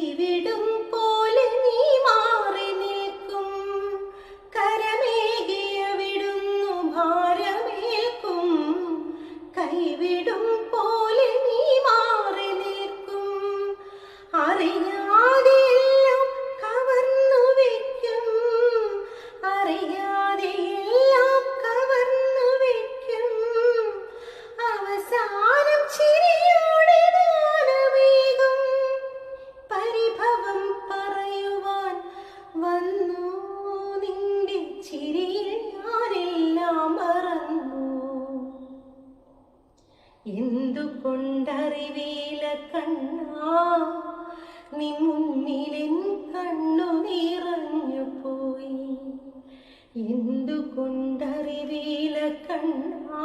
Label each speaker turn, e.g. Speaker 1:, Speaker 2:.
Speaker 1: vivir കണ്ണാ നിൻ മുന്നിലെൻ കണ്ണു നിറഞ്ഞു പോയി. എന്തുകൊണ്ടറിവീല കണ്ണാ